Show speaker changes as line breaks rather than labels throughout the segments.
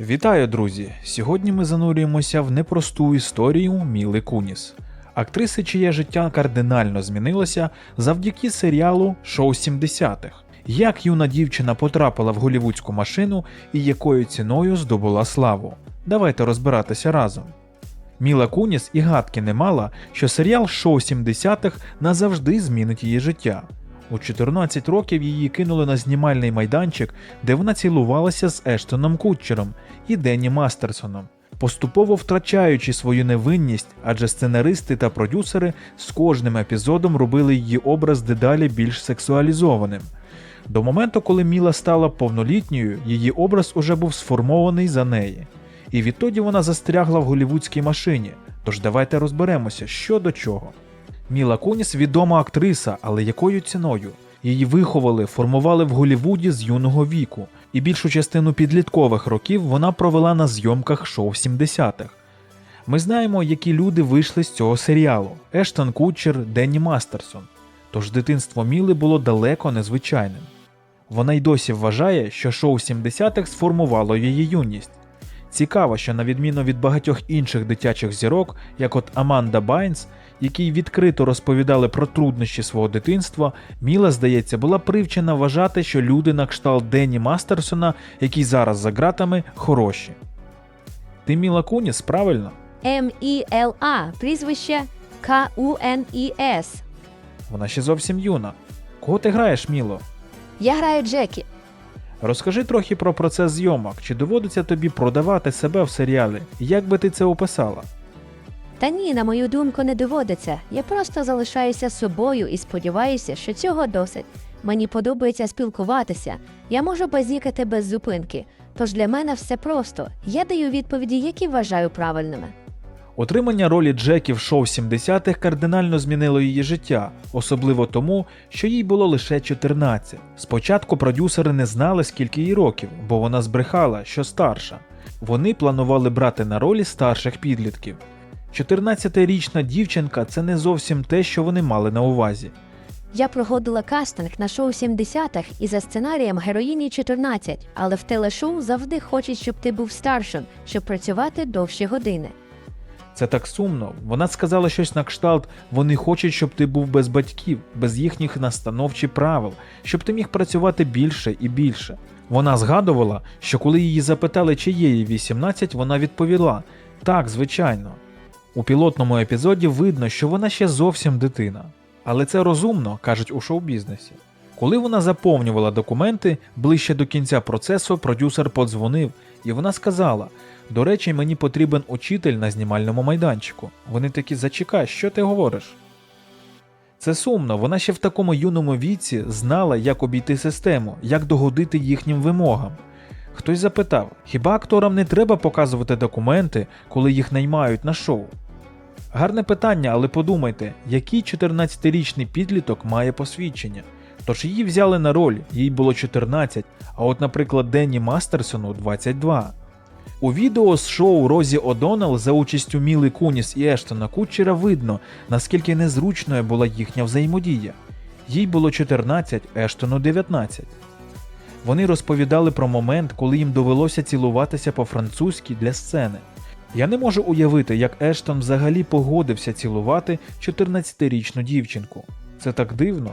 Вітаю, друзі! Сьогодні ми занурюємося в непросту історію Міли Куніс, актриси, чиє життя кардинально змінилося завдяки серіалу Шоу 70-х. Як юна дівчина потрапила в голівудську машину і якою ціною здобула славу. Давайте розбиратися разом. Міла Куніс і гадки не мала, що серіал Шоу 70-х назавжди змінить її життя. У 14 років її кинули на знімальний майданчик, де вона цілувалася з Ештоном Кутчером і Денні Мастерсоном, поступово втрачаючи свою невинність, адже сценаристи та продюсери з кожним епізодом робили її образ дедалі більш сексуалізованим. До моменту, коли Міла стала повнолітньою, її образ уже був сформований за неї. І відтоді вона застрягла в голівудській машині. Тож давайте розберемося, що до чого. Міла Куніс відома актриса, але якою ціною? Її виховали, формували в Голівуді з юного віку, і більшу частину підліткових років вона провела на зйомках шоу 70-х. Ми знаємо, які люди вийшли з цього серіалу: Ештон Кутчер, Денні Мастерсон. Тож дитинство Міли було далеко незвичайним. Вона й досі вважає, що шоу 70-х сформувало її юність. Цікаво, що на відміну від багатьох інших дитячих зірок, як от Аманда Байнс, які відкрито розповідали про труднощі свого дитинства, Міла, здається, була привчена вважати, що люди на кшталт Денні Мастерсона, який зараз за ґратами, хороші. Ти Міла Куніс, правильно?
М-І-Л-А, прізвище К-У-Н-І-С.
Вона ще зовсім юна. Кого ти граєш, Міло?
Я граю Джекі.
Розкажи трохи про процес зйомок, чи доводиться тобі продавати себе в серіалі, як би ти це описала?
Та ні, на мою думку, не доводиться. Я просто залишаюся собою і сподіваюся, що цього досить. Мені подобається спілкуватися. Я можу базікати без зупинки. Тож для мене все просто. Я даю відповіді, які вважаю правильними.
Отримання ролі Джекі в шоу 70-х кардинально змінило її життя, особливо тому, що їй було лише 14. Спочатку продюсери не знали, скільки їй років, бо вона збрехала, що старша. Вони планували брати на ролі старших підлітків. 14-річна дівчинка це не зовсім те, що вони мали на увазі.
Я проходила кастинг на шоу 70-х і за сценарієм героїні 14, але в телешоу завжди хочуть, щоб ти був старшим, щоб працювати довші години.
Це так сумно. Вона сказала щось на кшталт: вони хочуть, щоб ти був без батьків, без їхніх настанов чи правил, щоб ти міг працювати більше і більше. Вона згадувала, що коли її запитали, чи є їй 18, вона відповіла: так, звичайно. У пілотному епізоді видно, що вона ще зовсім дитина. Але це розумно, кажуть у шоу-бізнесі. Коли вона заповнювала документи, ближче до кінця процесу продюсер подзвонив, і вона сказала: До речі, мені потрібен учитель на знімальному майданчику. Вони такі зачекай, що ти говориш? Це сумно, вона ще в такому юному віці знала, як обійти систему, як догодити їхнім вимогам. Хтось запитав: хіба акторам не треба показувати документи, коли їх наймають на шоу? Гарне питання, але подумайте, який 14-річний підліток має посвідчення? Тож її взяли на роль, їй було 14, а от, наприклад, Денні Мастерсону 22. У відео з шоу Розі О'Доннелл за участю Міли Куніс і Ештона Кутчера видно, наскільки незручною була їхня взаємодія. Їй було 14, Ештону 19. Вони розповідали про момент, коли їм довелося цілуватися по-французьки для сцени. Я не можу уявити, як Ештон взагалі погодився цілувати 14-річну дівчинку. Це так дивно.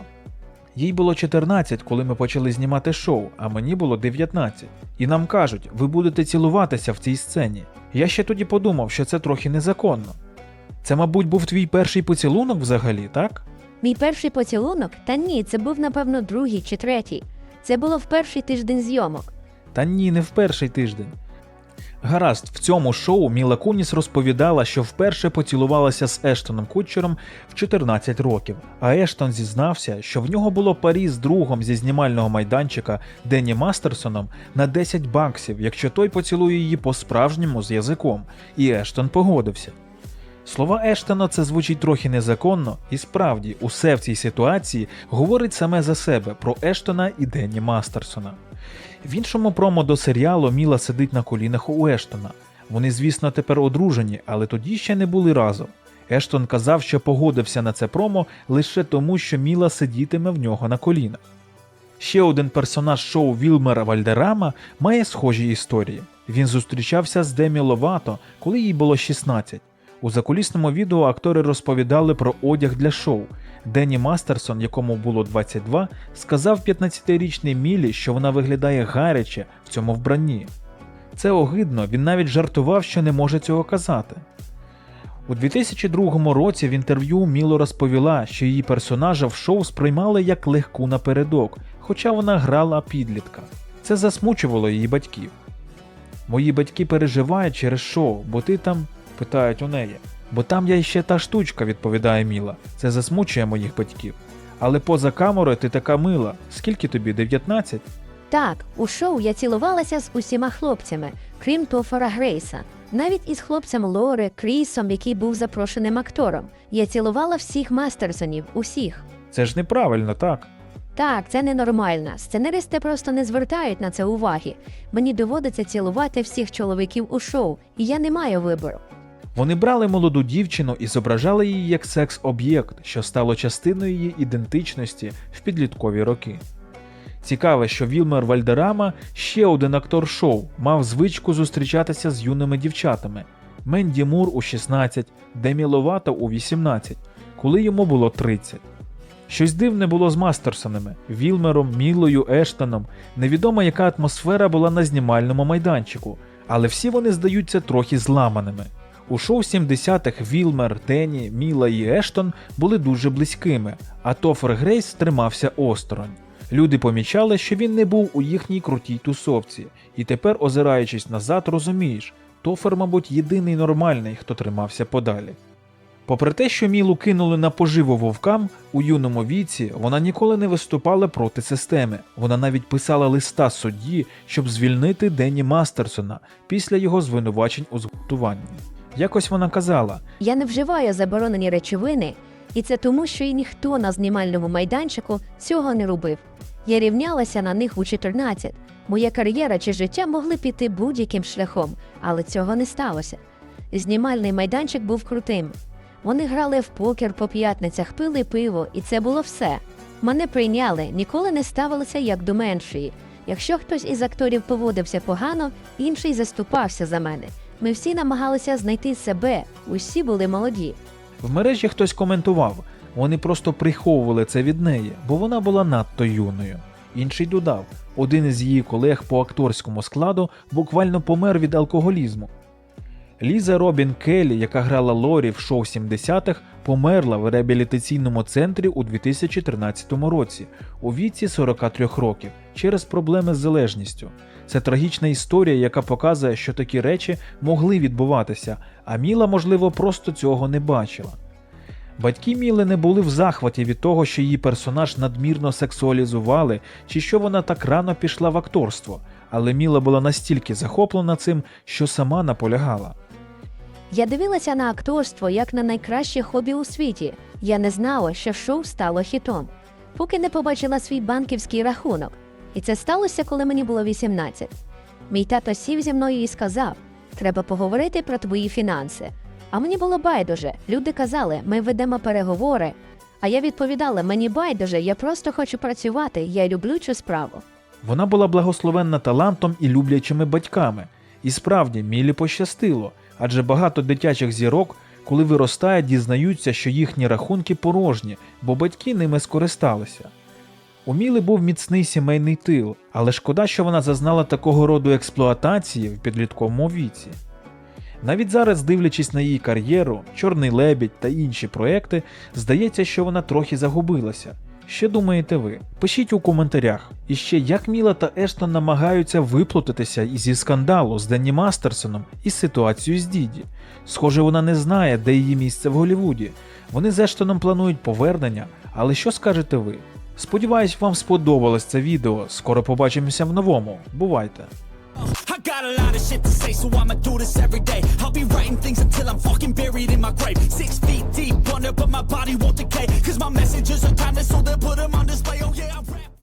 Їй було 14, коли ми почали знімати шоу, а мені було 19. І нам кажуть, ви будете цілуватися в цій сцені. Я ще тоді подумав, що це трохи незаконно. Це, мабуть, був твій перший поцілунок взагалі, так?
Мій перший поцілунок? Та ні, це був, напевно, другий чи третій. Це було в перший тиждень зйомок.
Та ні, не в перший тиждень. Гаразд, в цьому шоу Міла Куніс розповідала, що вперше поцілувалася з Ештоном Кутчером в 14 років, а Ештон зізнався, що в нього було парі з другом зі знімального майданчика Денні Мастерсоном на 10 баксів, якщо той поцілує її по-справжньому з язиком, і Ештон погодився. Слова Ештона це звучить трохи незаконно, і справді усе в цій ситуації говорить саме за себе про Ештона і Денні Мастерсона. В іншому промо до серіалу Міла сидить на колінах у Ештона. Вони, звісно, тепер одружені, але тоді ще не були разом. Ештон казав, що погодився на це промо лише тому, що Міла сидітиме в нього на колінах. Ще один персонаж шоу Вілмера Вальдерама має схожі історії. Він зустрічався з Демі Ловато, коли їй було 16. У закулісному відео актори розповідали про одяг для шоу. Денні Мастерсон, якому було 22, сказав 15-річній Мілі, що вона виглядає гаряче в цьому вбранні. Це огидно, він навіть жартував, що не може цього казати. У 2002 році в інтерв'ю Міло розповіла, що її персонажа в шоу сприймали як легку напередок, хоча вона грала підлітка. Це засмучувало її батьків. Мої батьки переживають через шоу, бо ти там питають у неї. Бо там я ще та штучка, відповідає Міла. Це засмучує моїх батьків. Але поза камерою ти така мила. Скільки тобі? 19?
Так, у шоу я цілувалася з усіма хлопцями, крім Тофера Грейса. Навіть із хлопцем Лори, Крісом, який був запрошеним актором. Я цілувала всіх мастерсонів, усіх.
Це ж неправильно, так?
Так, це ненормально. Сценаристи просто не звертають на це уваги. Мені доводиться цілувати всіх чоловіків у шоу, і я не маю вибору.
Вони брали молоду дівчину і зображали її як секс-об'єкт, що стало частиною її ідентичності в підліткові роки. Цікаве, що Вілмер Вальдерама, ще один актор шоу, мав звичку зустрічатися з юними дівчатами Менді Мур у 16, Демі Ловато у 18, коли йому було 30. Щось дивне було з Мастерсонами, Вілмером, Мілою, Ештоном. Невідомо, яка атмосфера була на знімальному майданчику, але всі вони здаються трохи зламаними. У шоу 70-х Вілмер, Дені, Міла і Ештон були дуже близькими, а Тофер Грейс тримався осторонь. Люди помічали, що він не був у їхній крутій тусовці, і тепер, озираючись назад, розумієш, Тофер, мабуть, єдиний нормальний, хто тримався подалі. Попри те, що Мілу кинули на поживу вовкам, у юному віці вона ніколи не виступала проти системи. Вона навіть писала листа судді, щоб звільнити Денні Мастерсона після його звинувачень у зґвалтуванні. Якось вона казала:
Я не вживаю заборонені речовини, і це тому, що і ніхто на знімальному майданчику цього не робив. Я рівнялася на них у 14. Моя кар'єра чи життя могли піти будь-яким шляхом, але цього не сталося. Знімальний майданчик був крутим. Вони грали в покер по п'ятницях, пили пиво, і це було все. Мене прийняли, ніколи не ставилися як до меншої. Якщо хтось із акторів поводився погано, інший заступався за мене. Ми всі намагалися знайти себе, усі були молоді.
в мережі хтось коментував, вони просто приховували це від неї, бо вона була надто юною. Інший додав, один із її колег по акторському складу буквально помер від алкоголізму. Ліза Робін Келлі, яка грала Лорі в шоу 70-х, померла в реабілітаційному центрі у 2013 році у віці 43 років через проблеми з залежністю. Це трагічна історія, яка показує, що такі речі могли відбуватися, а Міла, можливо, просто цього не бачила. Батьки Міли не були в захваті від того, що її персонаж надмірно сексуалізували, чи що вона так рано пішла в акторство, але Міла була настільки захоплена цим, що сама наполягала.
Я дивилася на акторство як на найкраще хобі у світі. Я не знала, що шоу стало хітом, поки не побачила свій банківський рахунок. І це сталося, коли мені було 18. Мій тато сів зі мною і сказав: треба поговорити про твої фінанси. А мені було байдуже. Люди казали, ми ведемо переговори. А я відповідала: мені байдуже, я просто хочу працювати, я люблю цю справу.
Вона була благословенна талантом і люблячими батьками. І справді Мілі пощастило, адже багато дитячих зірок, коли виростають, дізнаються, що їхні рахунки порожні, бо батьки ними скористалися. У Міли був міцний сімейний тил, але шкода, що вона зазнала такого роду експлуатації в підлітковому віці. Навіть зараз, дивлячись на її кар'єру, Чорний лебідь та інші проекти, здається, що вона трохи загубилася. Що думаєте ви? Пишіть у коментарях. І ще як Міла та Ештон намагаються виплутатися зі скандалу з Денні Мастерсоном і ситуацією з Діді. Схоже, вона не знає, де її місце в Голлівуді. Вони з Ештоном планують повернення, але що скажете ви? Сподіваюсь, вам сподобалось це відео. Скоро побачимося в новому. Бувайте!
I got a lot of shit to say, so I'ma do this every day. I'll be writing things until I'm fucking buried in my grave. Six feet deep under, but my body won't decay. Cause my messages are timeless, so they'll put them on display. Oh yeah, I read.